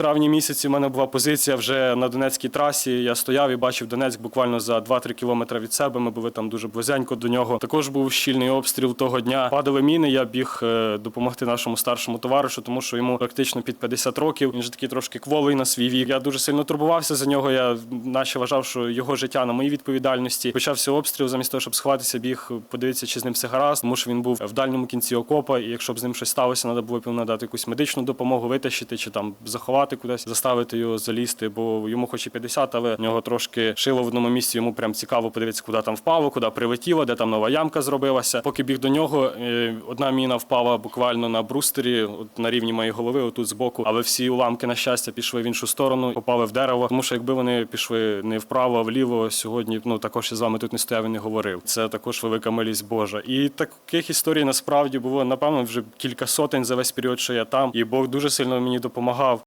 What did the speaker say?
Травні місяці в мене була позиція вже на Донецькій трасі. Я стояв і бачив Донецьк буквально за 2-3 кілометри від себе. Ми були там дуже близенько до нього. Також був щільний обстріл того дня. Падали міни. Я біг е, допомогти нашому старшому товаришу, тому що йому практично під 50 років. Він же такий трошки кволий на свій вік. Я дуже сильно турбувався за нього. Я наче вважав, що його життя на моїй відповідальності. Почався обстріл, замість того, щоб сховатися, біг подивитися, чи з ним все гаразд, тому що він був в дальньому кінці окопа, і якщо б з ним щось сталося, треба було б надати якусь медичну допомогу, витащити чи там заховати кудись, заставити його залізти, бо йому хоч і 50, але в нього трошки шило в одному місці. Йому прям цікаво подивитися, куди там впало, куди прилетіло, де там нова ямка зробилася. Поки біг до нього, е, одна міна впала буквально на брустері, от на рівні моєї голови, отут збоку. Але всі уламки, на щастя, пішли в іншу сторону, попали в дерево. Тому що якби вони пішли не вправо, а вліво, сьогодні ну також я з вами тут не стояв і не говорив. Це також велика милість Божа. І таких історій насправді було напевно вже кілька сотень за весь період, що я там, і Бог дуже сильно мені допомагав.